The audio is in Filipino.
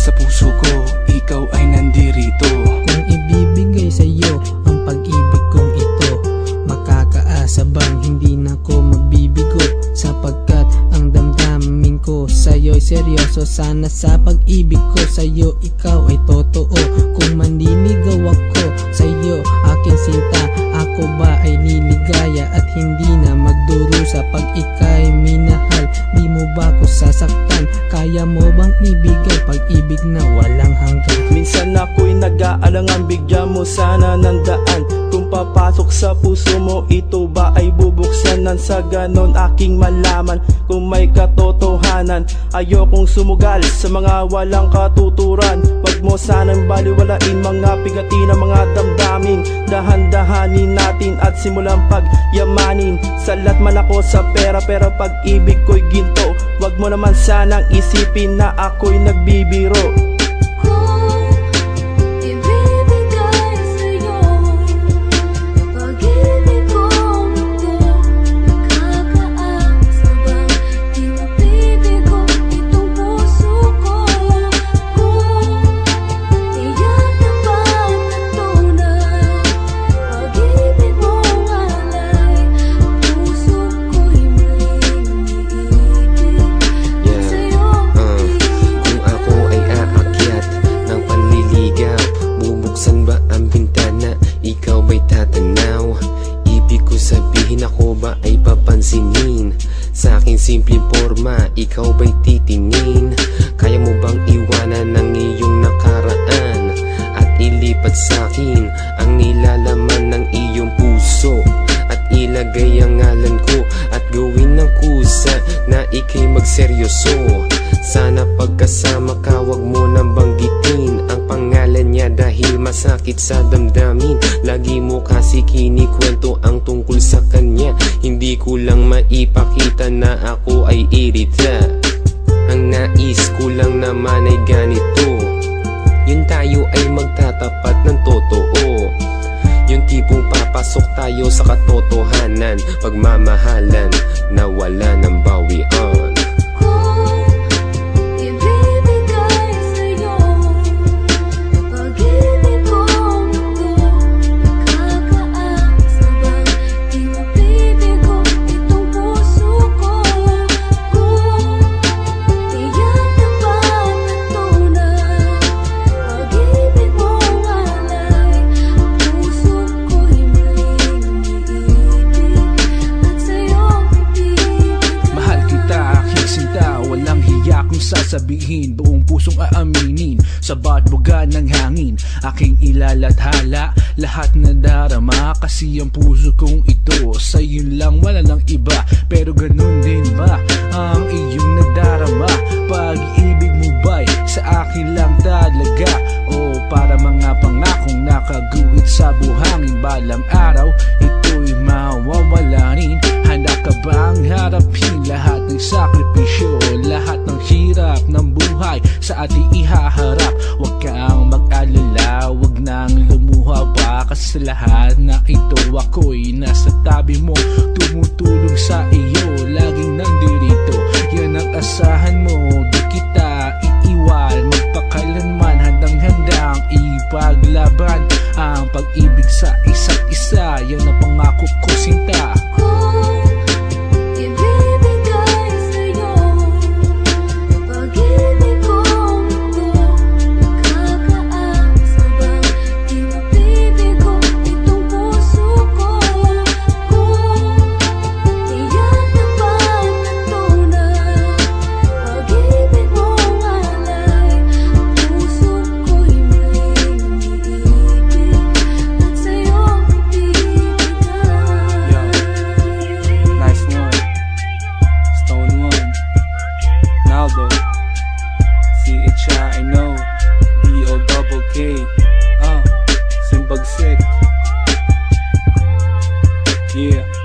sa puso ko, ikaw ay nandirito. Kung ibibigay sa'yo ang pag-ibig kong ito Makakaasa bang hindi na ko mabibigo Sapagkat ang damdamin ko sa'yo'y seryoso Sana sa pag-ibig ko sa'yo ikaw ay totoo. Kung manliligaw ako sa'yo aking sinta Ako ba ay liligaya at hindi na magdurusa Pag ika'y minahal di mo ba ko sasaktan? Kaya mo bang ibigay pag-ibig na hanggan Minsan ako'y nag-aalangan. Bigyan mo sana ng daan. Kung papasok sa puso mo Ito ba ay bubuksan? Nang sa ganon aking malaman Kung may katotohanan. Ayokong sumugal sa mga walang katuturan. Wag mo sanang baliwalain Mga pigati ng mga damdamin. Dahan-dahanin natin At simulang pagyamanin. Salat man ako sa pera Pero pag-ibig ko'y ginto. Wag mo naman sanang isipin na ako'y nagbibiro ba'y tatanaw? Ibig ko sabihin ako ba ay papansinin? Sa aking simpleng forma, ikaw ba'y titingin? Kaya mo bang iwanan ng iyong nakaraan? At ilipat sa'kin ang nilalaman ng iyong puso At ilagay ang ngalan ko at gawin ng kusa na ikay magseryoso Sana pagkasama ka wag mo nang banggitin Ang pangalan niya dahil masakit sa damdamin. Lagi mo kasi kinikwento ang tungkol sa kanya. Hindi ko lang maipakita na ako ay irita. Ang nais ko lang naman ay ganito. Yun tayo ay magtatapat sasabihin Buong pusong aaminin. Sa bawat buga ng hangin Aking ilalathala Lahat na darama. Kasi ang puso kong ito Sa'yo lang wala lang iba. Pero ganun din ba Ang sa ating ihaharap. Huwag kang mag-alala, huwag nang lumuha. Baka sa lahat na ito ako'y nasa tabi mo Yeah